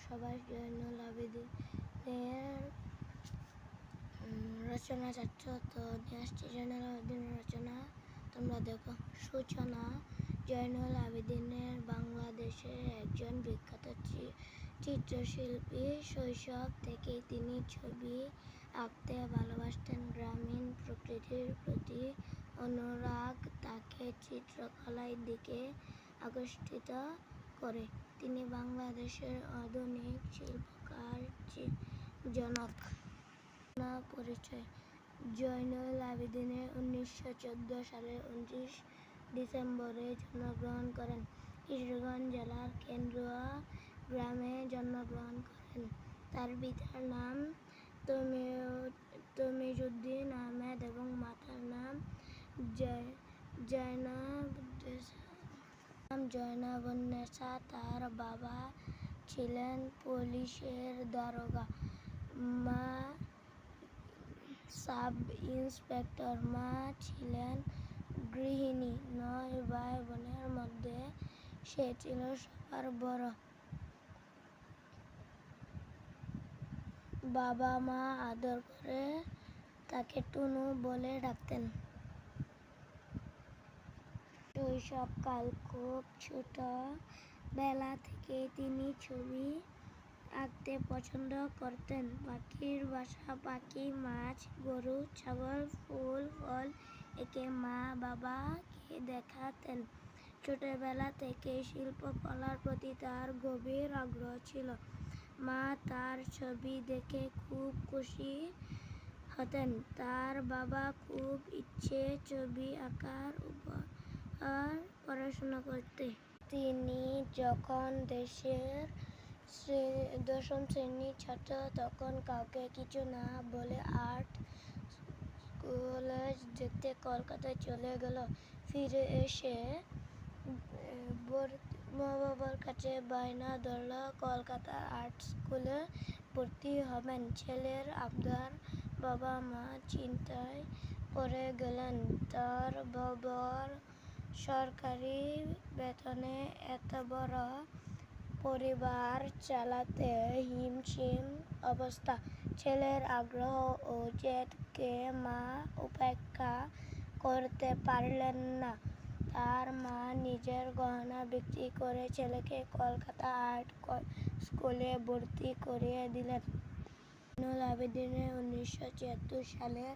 জয়নুল আবেদিনের উম, রচনা চাচ্ছ তো জয়নুল আবেদিনের রচনা তোমরা দেখো সূচনা জয়নুল আবেদিনের বাংলাদেশের একজন বিখ্যাত চিত্রশিল্পী। শৈশব থেকে তিনি ছবি আঁকতে ভালোবাসতেন। গ্রামীণ প্রকৃতির প্রতি অনুরাগ তাকে চিত্রকলার দিকে আকর্ষিত করে। তিনি বাংলাদেশের আধুনিক শিল্পকার জনক। পরিচয় জয়নুল আবেদিনের উনিশশো চোদ্দ সালের উনত্রিশ ডিসেম্বরে জন্মগ্রহণ করেন। কিশোরগঞ্জ জেলার কেন্দ্রুয়া গ্রামে জন্মগ্রহণ করেন। তার পিতার নাম তমি- তমিজুদ্দিন আহমেদ এবং মাতার নাম জয় জয়নাবুন্নেসা নাম জয়নাবুন্নেসা তার বাবা ছিলেন পুলিশের দারোগা। মা সাব ইন্সপেক্টর মা ছিলেন গৃহিণী। নয় ভাই বোনের মধ্যে সে ছিল সবার বড়। বাবা মা আদর করে তাকে টুনু বলে ডাকতেন। শৈশবকাল খুব ছোট। বেলা থেকে তিনি ছবি আঁকতে পছন্দ করতেন। পাখির বাসা, পাখি, মাছ, গরু, ছাগল, ফুল, ফল একে মা বাবাকে দেখাতেন। ছোটবেলা থেকে শিল্পকলার প্রতি তার গভীর আগ্রহ ছিল। মা তার ছবি দেখে খুব খুশি হতেন। তার বাবা খুব ইচ্ছে ছবি আঁকার উপর পড়াশোনা করতে। তিনি যখন দেশের শ্রে- দশম শ্রেণির ছাত্র, তখন কাউকে কিছু না বলে আর্ট কলেজ দেখতে কলকাতায় চলে গেল। ফিরে এসে মা বাবার কাছে বায়না ধরল কলকাতার আর্ট স্কুলে ভর্তি হবেন। ছেলের আবদার বাবা মা চিন্তায় পড়ে গেলেন। তার বাবার সরকারি বেতনে এত বড় পরিবার চালাতে হিমশিম অবস্থা। ছেলের আগ্রহ ও জেদকে মা উপেক্ষা করতে পারলেন না। তার মা নিজের গহনা বিক্রি করে ছেলেকে কলকাতা আর্ট স্কুলে ভর্তি করিয়ে দিলেন। জয়নুল আবেদিনের উনিশশো সালের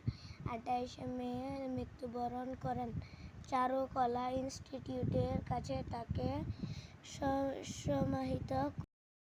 আঠাইশে মে মৃত্যুবরণ করেন। চারুকলা ইনস্টিটিউটের কাছে তাকে সমাহিত